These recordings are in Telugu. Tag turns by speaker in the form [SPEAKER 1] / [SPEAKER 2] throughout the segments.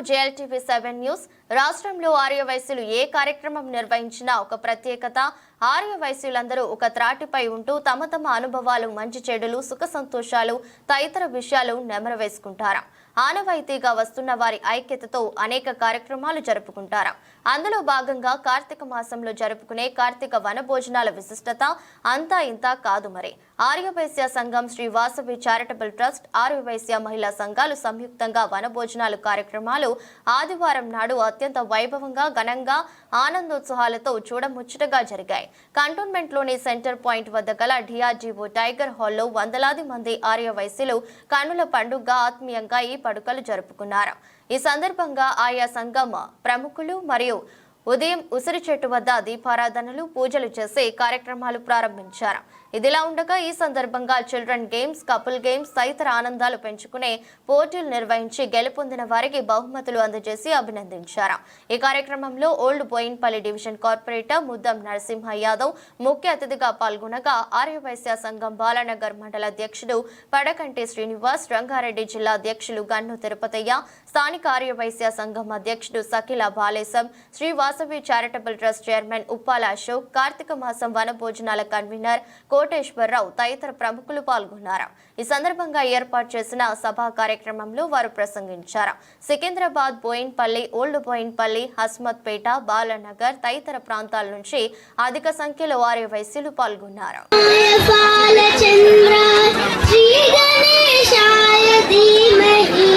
[SPEAKER 1] జేఎల్టీవీ సెవెన్ న్యూస్ రాష్ట్రంలో ఆర్య ఏ కార్యక్రమం నిర్వహించినా ఒక ప్రత్యేకత ఆర్యవైశ్యులందరూ ఒక త్రాటిపై ఉంటూ తమ తమ అనుభవాలు మంచి చెడులు సుఖ సంతోషాలు తదితర విషయాలు నెమరవేసుకుంటారా? ఆనవాయితీగా వస్తున్న వారి ఐక్యతతో అనేక కార్యక్రమాలు జరుపుకుంటారా? అందులో భాగంగా కార్తీక మాసంలో జరుపుకునే కార్తీక వనభోజనాల విశిష్టత అంతా ఇంత కాదు మరి. ఆర్యవైశ్య సంఘం శ్రీ వాసవి చారిటబుల్ ట్రస్ట్ ఆర్యవైశ్య మహిళా సంఘాలు సంయుక్తంగా వనభోజనాలు కార్యక్రమాలు ఆదివారం నాడు అత్యంత వైభవంగా ఘనంగా ఆనందోత్సవాలతో చూడముచ్చటగా జరిగాయి. కంటోన్మెంట్లోని సెంటర్ పాయింట్ వద్ద గల డిఆర్జీఓ టైగర్ హాల్లో వందలాది మంది ఆర్యవైశ్యులు కన్నుల పండుగ ఆత్మీయంగా ఈ పడుకలు జరుపుకున్నారు. ఈ సందర్భంగా ఆయా సంఘం ప్రముఖులు మరియు ఉదయం ఉసిరి చెట్టు వద్ద దీపారాధనలు పూజలు చేసి కార్యక్రమాలు ప్రారంభించారు. ఇదిలా ఉండగా ఈ సందర్భంగా చిల్డ్రన్ గేమ్స్ కపుల్ గేమ్స్ తదితర ఆనందాలు పెంచుకునే పోటీలు నిర్వహించి గెలుపొందిన వారికి బహుమతులు అందజేసి అభినందించారు. ఈ కార్యక్రమంలో old Bowenpally division corporator Muddam Narasimha Yadav ముఖ్య అతిథిగా పాల్గొనగా ఆర్యవైశ్య సంఘం బాలానగర్ మండల అధ్యక్షుడు పడకంటి శ్రీనివాస్ రంగారెడ్డి జిల్లా అధ్యక్షులు గన్ను తిరుపతయ్య స్థానిక ఆర్యవైశ్య సంఘం అధ్యక్షుడు Sakila Balesham Sri Vasavi charitable trust chairman Uppala Ashok Kartika మాసం వన భోజనాల కన్వీనర్ కోటేశ్వరరావు తదితర ప్రముఖులు పాల్గొన్నారు. ఈ సందర్భంగా ఏర్పాటు చేసిన సభా కార్యక్రమంలో వారు ప్రసంగించారు. సికింద్రాబాద్ బోయిన్పల్లి ఓల్డ్ బోయిన్పల్లి హస్మత్పేట బాలనగర్ తదితర ప్రాంతాల నుంచి అధిక సంఖ్యలో వారి వైశ్యులు
[SPEAKER 2] పాల్గొన్నారు. శ్రీ గణేశాయ ధీమహి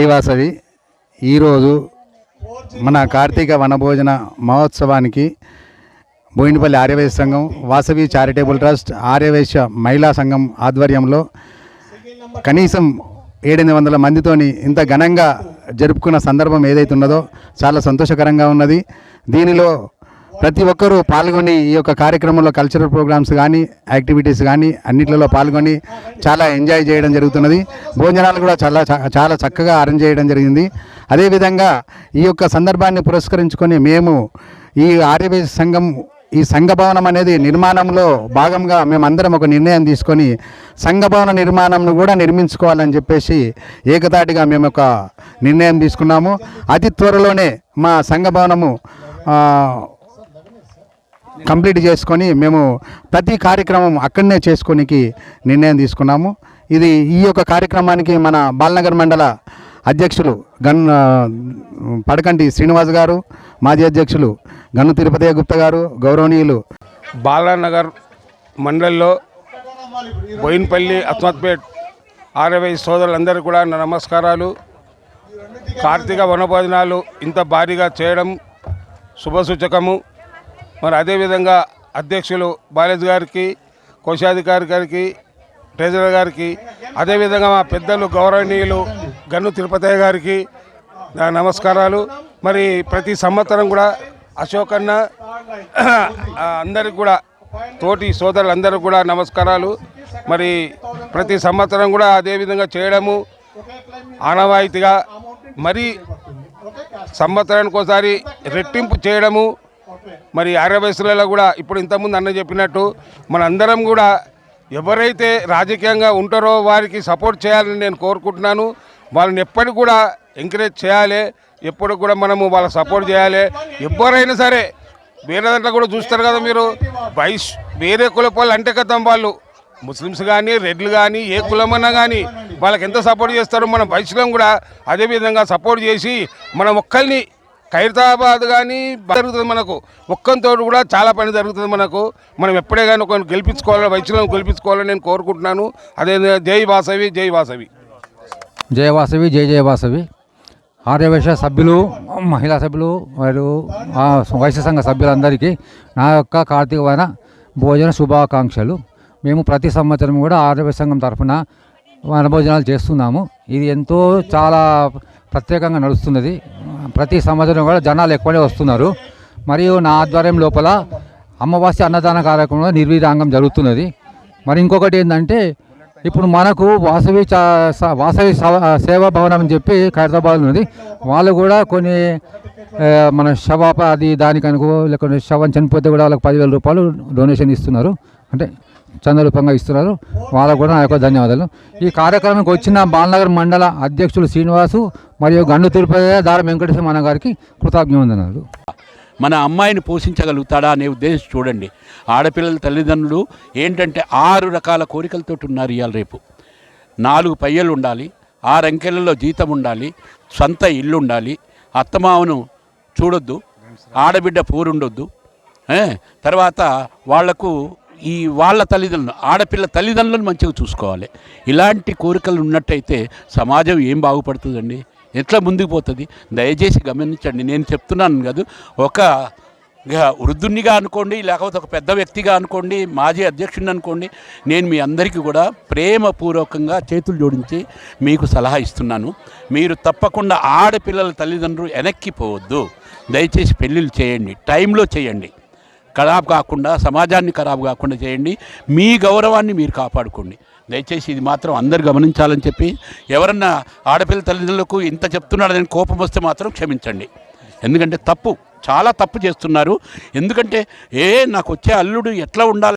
[SPEAKER 3] శ్రీవాసవి ఈరోజు మన కార్తీక వనభోజన మహోత్సవానికి బోయినపల్లి ఆర్యవైశ్య సంఘం వాసవి చారిటబుల్ ట్రస్ట్ ఆర్యవైశ్య మహిళా సంఘం ఆధ్వర్యంలో కనీసం ఏడెనిమిది వందల మందితోని ఇంత ఘనంగా జరుపుకున్న సందర్భం ఏదైతే ఉన్నదో చాలా సంతోషకరంగా ఉన్నది. దీనిలో ప్రతి ఒక్కరూ పాల్గొని ఈ యొక్క కార్యక్రమంలో కల్చరల్ ప్రోగ్రామ్స్ కానీ యాక్టివిటీస్ కానీ అన్నిట్లలో పాల్గొని చాలా ఎంజాయ్ చేయడం జరుగుతున్నది. భోజనాలు కూడా చాలా చ- చాలా చక్కగా అరేంజ్ చేయడం జరిగింది. అదేవిధంగా ఈ యొక్క సందర్భాన్ని పురస్కరించుకొని మేము ఈ ఆర్యవేశ సంఘం ఈ సంఘభవనం అనేది నిర్మాణంలో భాగంగా మేమందరం ఒక నిర్ణయం తీసుకొని సంఘభవన నిర్మాణంను కూడా నిర్మించుకోవాలని చెప్పేసి ఏకతాటిగా మేము ఒక నిర్ణయం తీసుకున్నాము. అతి త్వరలోనే మా సంఘభవనము కంప్లీట్ చేసుకొని మేము ప్రతి కార్యక్రమం అక్కడనే చేసుకోనికి నిర్ణయం తీసుకున్నాము. ఇది ఈ యొక్క కార్యక్రమానికి మన బాలనగర్ మండల అధ్యక్షులు గన్ పడకంటి శ్రీనివాస్ గారు మాజీ అధ్యక్షులు గన్ను తిరుపతి గుప్త గారు గౌరవనీయులు
[SPEAKER 4] బాలానగర్ మండలిలో బోయిన్పల్లి అస్మత్పేట్ ఆర్యవై సోదరులందరూ కూడా నా నమస్కారాలు. కార్తీక వనభోజనాలు ఇంత భారీగా చేయడం శుభసూచకము. మరి అదేవిధంగా అధ్యక్షులు బాలేజ్ గారికి కోశాధికారి గారికి ట్రెజరర్ గారికి అదేవిధంగా మా పెద్దలు గౌరవనీయులు గన్ను తిరుపతయ్య గారికి నా నమస్కారాలు. మరి ప్రతి సంవత్సరం కూడా అశోకన్న అందరికి కూడా తోటి సోదరులందరూ కూడా నమస్కారాలు. మరి ప్రతి సంవత్సరం కూడా అదేవిధంగా చేయడము ఆనవాయితీగా మరి సంవత్సరానికి ఒకసారి రెట్టింపు చేయడము మరి అరవై కూడా ఇప్పుడు ఇంతకుముందు అన్న చెప్పినట్టు మనందరం కూడా ఎవరైతే రాజకీయంగా ఉంటారో వారికి సపోర్ట్ చేయాలని నేను కోరుకుంటున్నాను. వాళ్ళని ఎప్పటికి కూడా ఎంకరేజ్ చేయాలి. ఎప్పుడు కూడా మనము వాళ్ళ సపోర్ట్ చేయాలి. ఎవరైనా సరే వేరే దాంట్లో కూడా చూస్తారు కదా మీరు. వైస్ వేరే కులపాలు అంటే కదా వాళ్ళు. ముస్లిమ్స్ కానీ రెడ్లు కానీ ఏ కులమన్నా కానీ వాళ్ళకి ఎంత సపోర్ట్ చేస్తారో మనం వైశ్యం కూడా అదే విధంగా సపోర్ట్ చేసి మనం ఒక్కరిని ఖైరతాబాద్ కానీ జరుగుతుంది మనకు. ఒక్కంతో కూడా చాలా పని జరుగుతుంది మనకు. మనం ఎప్పుడే కానీ ఒకరిని గెలిపించుకోవాలి వైద్యులను గెలిపించుకోవాలని నేను కోరుకుంటున్నాను. అదే జై వాసవి జై వాసవి.
[SPEAKER 5] జయవాసవి జయ వాసవి. ఆర్యవైశ్య సభ్యులు మహిళా సభ్యులు మరియు వైశ్య సంఘ సభ్యులందరికీ నా యొక్క కార్తీకమైన భోజన శుభాకాంక్షలు. మేము ప్రతి సంవత్సరం కూడా ఆర్యవైశ్య సంఘం తరఫున వనభోజనాలు చేస్తున్నాము. ఇది ఎంతో చాలా ప్రత్యేకంగా నడుస్తున్నది. ప్రతి సంవత్సరం కూడా జనాలు ఎక్కువనే వస్తున్నారు. మరియు నా ఆధ్వర్యం లోపల అమ్మవాస్య అన్నదాన కార్యక్రమంలో నిర్వీరాంగం జరుగుతున్నది. మరి ఇంకొకటి ఏంటంటే ఇప్పుడు మనకు వాసవి స- వాసవి సేవా భవనం అని చెప్పి ఖైరతాబాద్ ఉన్నది. వాళ్ళు కూడా కొన్ని మన శవాప అది దానికనుకో లేకుంటే శవం చనిపోతే కూడా వాళ్ళకి పదివేల రూపాయలు డొనేషన్ ఇస్తున్నారు. అంటే చంద ఇస్తున్నారు. వాళ్ళకు కూడా నా యొక్క ధన్యవాదాలు. ఈ కార్యక్రమానికి వచ్చిన బాలనగర్ మండల అధ్యక్షులు శ్రీనివాసు మరియు గండు తిరుపతి దార వెంకటేశ్వర మన గారికి కృతజ్ఞవందనాలు.
[SPEAKER 6] మన అమ్మాయిని పోషించగలుగుతాడా అనే ఉద్దేశం చూడండి. ఆడపిల్లల తల్లిదండ్రులు ఏంటంటే ఆరు రకాల కోరికలతో ఉన్నారు ఇవాళ రేపు. నాలుగు పయ్యలు ఉండాలి ఆరు అంకెలలో జీతం ఉండాలి సొంత ఇల్లు ఉండాలి అత్తమామను చూడొద్దు ఆడబిడ్డ పూరుండొద్దు తర్వాత వాళ్ళకు ఈ వాళ్ళ తల్లిదండ్రులు ఆడపిల్ల తల్లిదండ్రులను మంచిగా చూసుకోవాలి. ఇలాంటి కోరికలు ఉన్నట్టయితే సమాజం ఏం బాగుపడుతుందండి? ఎట్లా ముందుకు పోతుంది? దయచేసి గమనించండి. నేను చెప్తున్నాను కాదు ఒక ఇక వృద్ధునిగా అనుకోండి లేకపోతే ఒక పెద్ద వ్యక్తిగా అనుకోండి మాజీ అధ్యక్షుడిని అనుకోండి నేను మీ అందరికీ కూడా ప్రేమపూర్వకంగా చేతులు జోడించి మీకు సలహా ఇస్తున్నాను. మీరు తప్పకుండా ఆడపిల్లల తల్లిదండ్రులు వెనక్కి పోవద్దు. దయచేసి పెళ్ళిళ్ళు చేయండి. టైంలో చేయండి. ఖరాబ్ కాకుండా సమాజాన్ని ఖరాబ్ కాకుండా చేయండి. మీ గౌరవాన్ని మీరు కాపాడుకోండి. దయచేసి ఇది మాత్రం అందరు గమనించాలని చెప్పి ఎవరన్నా ఆడపిల్ల తల్లిదండ్రులకు ఇంత చెప్తున్నాడని కోపం వస్తే మాత్రం క్షమించండి. ఎందుకంటే తప్పు చాలా తప్పు చేస్తున్నారు. ఎందుకంటే ఏ నాకు వచ్చే అల్లుడు ఎట్లా ఉండాలి?